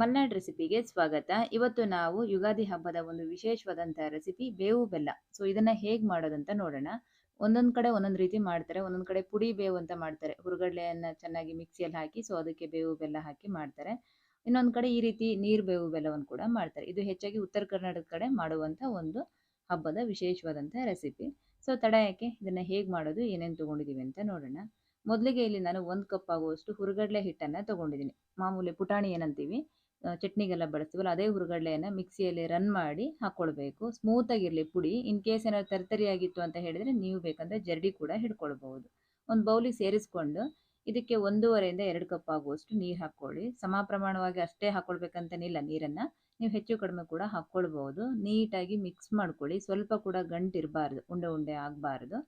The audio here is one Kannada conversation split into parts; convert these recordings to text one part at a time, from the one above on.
ಮಲ್ನಾಡ್ ರೆಸಿಪಿಗೆ ಸ್ವಾಗತ. ಇವತ್ತು ನಾವು ಯುಗಾದಿ ಹಬ್ಬದ ಒಂದು ವಿಶೇಷವಾದಂತಹ ರೆಸಿಪಿ ಬೇವು ಬೆಲ್ಲ. ಸೊ ಇದನ್ನ ಹೇಗೆ ಮಾಡೋದಂತ ನೋಡೋಣ. ಒಂದೊಂದು ಕಡೆ ಒಂದೊಂದು ರೀತಿ ಮಾಡ್ತಾರೆ. ಒಂದೊಂದು ಕಡೆ ಪುಡಿ ಬೇವು ಅಂತ ಮಾಡ್ತಾರೆ. ಹುರುಗಡ್ಲೆಯನ್ನ ಚೆನ್ನಾಗಿ ಮಿಕ್ಸಿಯಲ್ಲಿ ಹಾಕಿ ಸೊ ಅದಕ್ಕೆ ಬೇವು ಬೆಲ್ಲ ಹಾಕಿ ಮಾಡ್ತಾರೆ. ಇನ್ನೊಂದು ಕಡೆ ಈ ರೀತಿ ನೀರ್ ಬೇವು ಬೆಲ್ಲವನ್ನು ಕೂಡ ಮಾಡ್ತಾರೆ. ಇದು ಹೆಚ್ಚಾಗಿ ಉತ್ತರ ಕರ್ನಾಟಕದ ಕಡೆ ಮಾಡುವಂತ ಒಂದು ಹಬ್ಬದ ವಿಶೇಷವಾದಂತಹ ರೆಸಿಪಿ. ಸೊ ತಡ ಯಾಕೆ? ಇದನ್ನ ಹೇಗೆ ಮಾಡೋದು? ಏನೇನು ತಗೊಂಡಿದೀವಿ ಅಂತ ನೋಡೋಣ. ಮೊದಲಿಗೆ ಇಲ್ಲಿ ನಾನು ಒಂದು ಕಪ್ ಆಗುವಷ್ಟು ಹುರುಗಡ್ಲೆ ಹಿಟ್ಟನ್ನ ತಗೊಂಡಿದ್ದೀನಿ. ಮಾಮೂಲಿ ಪುಟಾಣಿ ಏನಂತೀವಿ. ಚಟ್ನಿಗೆಲ್ಲ ಬಳಸ್ತೀವಲ್ಲ, ಅದೇ ಹುರುಗಡ್ಲೆಯನ್ನ ಮಿಕ್ಸಿಯಲ್ಲಿ ರನ್ ಮಾಡಿ ಹಾಕ್ಕೊಳ್ಬೇಕು ಸ್ಮೂತ್ ಆಗಿರ್ಲಿ ಪುಡಿ ಇನ್ ಕೇಸ್ ಏನಾದ್ರು ತರ್ತರಿ ಆಗಿತ್ತು ಅಂತ ಹೇಳಿದ್ರೆ ನೀವು ಬೇಕಂದ್ರೆ ಜರಡಿ ಕೂಡ ಹಿಡ್ಕೊಳ್ಬಹುದು. ಒಂದು ಬೌಲಿಗೆ ಸೇರಿಸ್ಕೊಂಡು ಇದಕ್ಕೆ ಒಂದೂವರೆಯಿಂದ ಎರಡು ಕಪ್ ಆಗುವಷ್ಟು ನೀರು ಹಾಕ್ಕೊಳ್ಳಿ. ಸಮ ಪ್ರಮಾಣವಾಗಿ ಅಷ್ಟೇ ಹಾಕೊಳ್ಬೇಕಂತನಿಲ್ಲ ನೀರನ್ನ. ನೀವು ಹೆಚ್ಚು ಕಡಿಮೆ ಕೂಡ ಹಾಕ್ಕೊಳ್ಬಹುದು ನೀಟಾಗಿ ಮಿಕ್ಸ್ ಮಾಡ್ಕೊಳ್ಳಿ. ಸ್ವಲ್ಪ ಕೂಡ ಗಂಟು ಇರಬಾರ್ದು, ಉಂಡೆ ಉಂಡೆ ಆಗಬಾರ್ದು.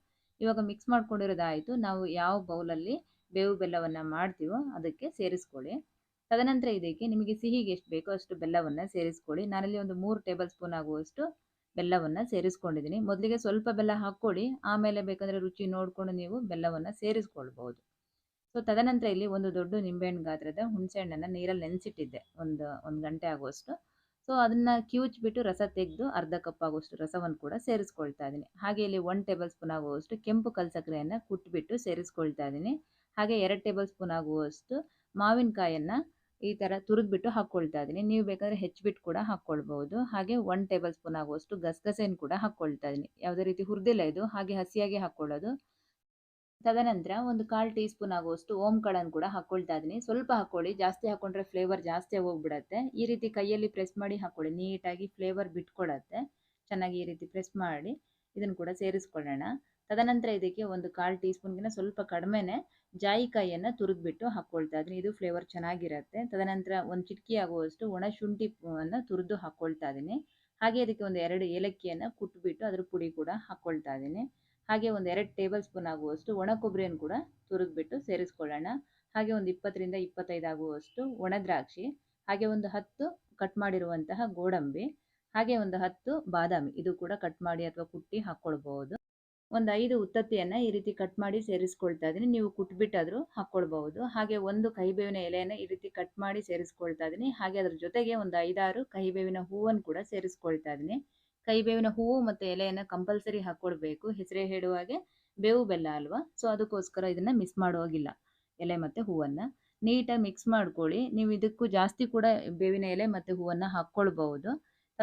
ಇವಾಗ ಮಿಕ್ಸ್ ಮಾಡ್ಕೊಂಡಿರೋದಾಯಿತು. ನಾವು ಯಾವ ಬೌಲಲ್ಲಿ ಬೇವು ಬೆಲ್ಲವನ್ನ ಮಾಡ್ತೀವೋ ಅದಕ್ಕೆ ಸೇರಿಸ್ಕೊಳ್ಳಿ. ತದನಂತರ ಇದಕ್ಕೆ ನಿಮಗೆ ಸಿಹಿಗೆ ಎಷ್ಟು ಬೇಕೋ ಅಷ್ಟು ಬೆಲ್ಲವನ್ನ ಸೇರಿಸ್ಕೊಳ್ಳಿ. ನಾನಲ್ಲಿ ಒಂದು ಮೂರು ಟೇಬಲ್ ಸ್ಪೂನ್ ಆಗುವಷ್ಟು ಬೆಲ್ಲವನ್ನ ಸೇರಿಸ್ಕೊಂಡಿದ್ದೀನಿ. ಮೊದಲಿಗೆ ಸ್ವಲ್ಪ ಬೆಲ್ಲ ಹಾಕ್ಕೊಳ್ಳಿ. ಆಮೇಲೆ ಬೇಕಂದ್ರೆ ರುಚಿ ನೋಡಿಕೊಂಡು ನೀವು ಬೆಲ್ಲವನ್ನು ಸೇರಿಸ್ಕೊಳ್ಬಹುದು. ಸೊ ತದನಂತರ ಇಲ್ಲಿ ಒಂದು ದೊಡ್ಡ ನಿಂಬೆಹಣ್ಣು ಗಾತ್ರದ ಹುಣಸೆ ಹಣ್ಣನ್ನು ನೀರಲ್ಲಿ ನೆನೆಸಿಟ್ಟಿದ್ದೆ. ಒಂದು ಒಂದು ಗಂಟೆ ಆಗುವಷ್ಟು. ಸೊ ಅದನ್ನು ಕಿವುಚ್ಬಿಟ್ಟು ರಸ ತೆಗೆದು ಅರ್ಧ ಕಪ್ ಆಗುವಷ್ಟು ರಸವನ್ನು ಕೂಡ ಸೇರಿಸ್ಕೊಳ್ತಾ ಇದ್ದೀನಿ. ಹಾಗೆ ಇಲ್ಲಿ ಒನ್ ಟೇಬಲ್ ಸ್ಪೂನ್ ಆಗುವಷ್ಟು ಕೆಂಪು ಕಲ್ಸಕ್ಕರೆಯನ್ನು ಕುಟ್ಬಿಟ್ಟು ಸೇರಿಸ್ಕೊಳ್ತಾ ಇದ್ದೀನಿ. ಹಾಗೆ ಎರಡು ಟೇಬಲ್ ಸ್ಪೂನ್ ಆಗುವಷ್ಟು ಮಾವಿನಕಾಯನ್ನ ಈ ಥರ ತುರಿದ್ಬಿಟ್ಟು ಹಾಕ್ಕೊಳ್ತಾ ಇದ್ದೀನಿ. ನೀವು ಬೇಕಾದರೆ ಹೆಚ್ಚಿಬಿಟ್ಟು ಕೂಡ ಹಾಕ್ಕೊಳ್ಬೋದು ಹಾಗೆ ಒನ್ ಟೇಬಲ್ ಸ್ಪೂನ್ ಆಗುವಷ್ಟು ಗಸಗಸೆಯನ್ನು ಕೂಡ ಹಾಕ್ಕೊಳ್ತಾ ಇದ್ದೀನಿ. ಯಾವುದೇ ರೀತಿ ಹುರಿದಿಲ್ಲ ಇದು. ಹಾಗೆ ಹಸಿಯಾಗಿ ಹಾಕ್ಕೊಳ್ಳೋದು ತದನಂತರ ಒಂದು ಕಾಲು ಟೀ ಸ್ಪೂನ್ ಆಗುವಷ್ಟು ಕಾಳನ್ನು ಕೂಡ ಹಾಕ್ಕೊಳ್ತಾ ಇದ್ದೀನಿ. ಸ್ವಲ್ಪ ಹಾಕ್ಕೊಳ್ಳಿ ಜಾಸ್ತಿ ಹಾಕ್ಕೊಂಡ್ರೆ ಫ್ಲೇವರ್ ಜಾಸ್ತಿ ಹೋಗ್ಬಿಡತ್ತೆ ಈ ರೀತಿ ಕೈಯಲ್ಲಿ ಪ್ರೆಸ್ ಮಾಡಿ ಹಾಕ್ಕೊಳ್ಳಿ ನೀಟಾಗಿ ಫ್ಲೇವರ್ ಬಿಟ್ಕೊಡತ್ತೆ ಚೆನ್ನಾಗಿ ಈ ರೀತಿ ಪ್ರೆಸ್ ಮಾಡಿ ಇದನ್ನು ಕೂಡ ಸೇರಿಸ್ಕೊಳ್ಳೋಣ. ತದನಂತರ ಇದಕ್ಕೆ ಒಂದು ಕಾಲು ಟೀ ಸ್ಪೂನ್ಗಿನ ಸ್ವಲ್ಪ ಕಡಿಮೆನೆ ಜಾಯಿಕಾಯಿಯನ್ನು ತುರಿದ್ಬಿಟ್ಟು ಹಾಕ್ಕೊಳ್ತಾ ಇದ್ದೀನಿ. ಇದು ಫ್ಲೇವರ್ ಚೆನ್ನಾಗಿರುತ್ತೆ. ತದನಂತರ ಒಂದು ಚಿಟಕಿ ಆಗುವಷ್ಟು ಒಣ ಶುಂಠಿ ಅನ್ನು ತುರಿದು ಹಾಕ್ಕೊಳ್ತಾ ಇದ್ದೀನಿ. ಹಾಗೆ ಇದಕ್ಕೆ ಒಂದು ಎರಡು ಏಲಕ್ಕಿಯನ್ನು ಕುಟ್ಬಿಟ್ಟು ಅದ್ರ ಪುಡಿ ಕೂಡ ಹಾಕ್ಕೊಳ್ತಾ ಇದ್ದೀನಿ. ಹಾಗೆ ಒಂದು ಎರಡು ಟೇಬಲ್ ಸ್ಪೂನ್ ಆಗುವಷ್ಟು ಒಣ ಕೊಬ್ಬರಿಯನ್ನು ಕೂಡ ತುರಿದ್ಬಿಟ್ಟು ಸೇರಿಸ್ಕೊಳ್ಳೋಣ. ಹಾಗೆ ಒಂದು ಇಪ್ಪತ್ತರಿಂದ ಇಪ್ಪತ್ತೈದು ಆಗುವಷ್ಟು ಒಣ ದ್ರಾಕ್ಷಿ, ಹಾಗೆ ಒಂದು ಹತ್ತು ಕಟ್ ಮಾಡಿರುವಂತಹ ಗೋಡಂಬಿ, ಹಾಗೆ ಒಂದು ಹತ್ತು ಬಾದಾಮಿ. ಇದು ಕೂಡ ಕಟ್ ಮಾಡಿ ಅಥವಾ ಕುಟ್ಟಿ ಹಾಕ್ಕೊಳ್ಬಹುದು ಒಂದು ಐದು ಉತ್ತತ್ತಿಯನ್ನು ಈ ರೀತಿ ಕಟ್ ಮಾಡಿ ಸೇರಿಸ್ಕೊಳ್ತಾ ಇದ್ದೀನಿ. ನೀವು ಕುಟ್ಬಿಟ್ಟಾದರೂ ಹಾಕ್ಕೊಳ್ಬಹುದು. ಹಾಗೆ ಒಂದು ಕಹಿಬೇವಿನ ಎಲೆಯನ್ನು ಈ ರೀತಿ ಕಟ್ ಮಾಡಿ ಸೇರಿಸ್ಕೊಳ್ತಾ ಇದ್ದೀನಿ. ಹಾಗೆ ಅದ್ರ ಜೊತೆಗೆ ಒಂದು ಐದಾರು ಕಹಿಬೇವಿನ ಹೂವನ್ನು ಕೂಡ ಸೇರಿಸ್ಕೊಳ್ತಾ ಇದ್ದೀನಿ. ಕಹಿಬೇವಿನ ಹೂವು ಮತ್ತು ಎಲೆಯನ್ನು ಕಂಪಲ್ಸರಿ ಹಾಕ್ಕೊಳ್ಬೇಕು ಹೆಸರೇ ಹೇಳುವಾಗೆ ಬೇವು ಬೆಲ್ಲ ಅಲ್ವಾ? ಸೊ ಅದಕ್ಕೋಸ್ಕರ ಇದನ್ನ ಮಿಸ್ ಮಾಡೋಗಿಲ್ಲ ಎಲೆ ಮತ್ತು ಹೂವನ್ನು. ನೀಟಾಗಿ ಮಿಕ್ಸ್ ಮಾಡ್ಕೊಳ್ಳಿ. ನೀವು ಇದಕ್ಕೂ ಜಾಸ್ತಿ ಕೂಡ ಬೇವಿನ ಎಲೆ ಮತ್ತು ಹೂವನ್ನು ಹಾಕ್ಕೊಳ್ಬಹುದು.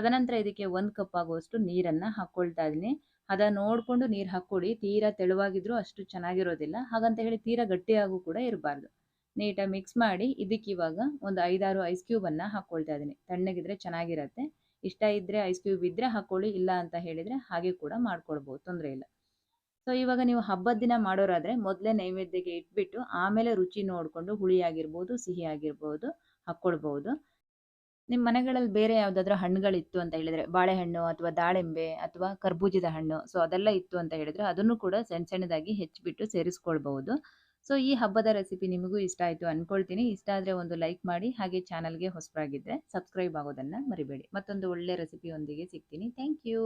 ತದನಂತರ ಇದಕ್ಕೆ ಒಂದು ಕಪ್ ಆಗುವಷ್ಟು ನೀರನ್ನು ಹಾಕ್ಕೊಳ್ತಾ ಇದ್ದೀನಿ. ಅದ ನೋಡಿಕೊಂಡು ನೀರು ಹಾಕ್ಕೊಳ್ಳಿ ತೀರಾ ತೆಳುವಾಗಿದ್ರೂ ಅಷ್ಟು ಚೆನ್ನಾಗಿರೋದಿಲ್ಲ. ಹಾಗಂತ ಹೇಳಿ ತೀರಾ ಗಟ್ಟಿಯಾಗೂ ಕೂಡ ಇರಬಾರ್ದು. ನೀಟಾಗಿ ಮಿಕ್ಸ್ ಮಾಡಿ ಇದಕ್ಕೆ ಇವಾಗ ಒಂದು ಐದಾರು ಐಸ್ ಕ್ಯೂಬನ್ನು ಹಾಕ್ಕೊಳ್ತಾ ಇದ್ದೀನಿ. ತಣ್ಣಗಿದ್ರೆ ಚೆನ್ನಾಗಿರತ್ತೆ. ಇಷ್ಟ ಇದ್ರೆ ಐಸ್ ಕ್ಯೂಬ್ ಇದ್ರೆ ಹಾಕ್ಕೊಳ್ಳಿ ಇಲ್ಲ ಅಂತ ಹೇಳಿದರೆ ಹಾಗೆ ಕೂಡ ಮಾಡ್ಕೊಳ್ಬೋದು. ತೊಂದರೆ ಇಲ್ಲ. ಸೊ ಇವಾಗ ನೀವು ಹಬ್ಬದ ದಿನ ಮಾಡೋರಾದರೆ ಮೊದಲೇ ನೈವೇದ್ಯಕ್ಕೆ ಇಟ್ಬಿಟ್ಟು ಆಮೇಲೆ ರುಚಿ ನೋಡಿಕೊಂಡು ಹುಳಿ ಆಗಿರ್ಬೋದು, ಸಿಹಿ ಆಗಿರ್ಬೋದು ಹಾಕ್ಕೊಳ್ಬೋದು ನಿಮ್ಮ ಮನೆಗಳಲ್ಲಿ ಬೇರೆ ಯಾವುದಾದ್ರೂ ಹಣ್ಣುಗಳಿತ್ತು ಅಂತ ಹೇಳಿದರೆ, ಬಾಳೆಹಣ್ಣು ಅಥವಾ ದಾಳಿಂಬೆ ಅಥವಾ ಕರ್ಬೂಜದ ಹಣ್ಣು, ಸೊ ಅದೆಲ್ಲ ಇತ್ತು ಅಂತ ಹೇಳಿದರೆ ಅದನ್ನು ಕೂಡ ಸಣ್ಣ ಸಣ್ಣದಾಗಿ ಹೆಚ್ಚಿಬಿಟ್ಟು ಸೇರಿಸ್ಕೊಳ್ಬಹುದು. ಸೊ ಈ ಹಬ್ಬದ ರೆಸಿಪಿ ನಿಮಗೂ ಇಷ್ಟ ಆಯಿತು ಅಂದ್ಕೊಳ್ತೀನಿ ಇಷ್ಟ ಆದರೆ ಒಂದು ಲೈಕ್ ಮಾಡಿ, ಹಾಗೆ ಚಾನಲ್ಗೆ ಹೊಸಬರಾಗಿದ್ದರೆ ಸಬ್ಸ್ಕ್ರೈಬ್ ಆಗೋದನ್ನು ಮರಿಬೇಡಿ. ಮತ್ತೊಂದು ಒಳ್ಳೆ ರೆಸಿಪಿಯೊಂದಿಗೆ ಸಿಗ್ತೀನಿ. Thank you.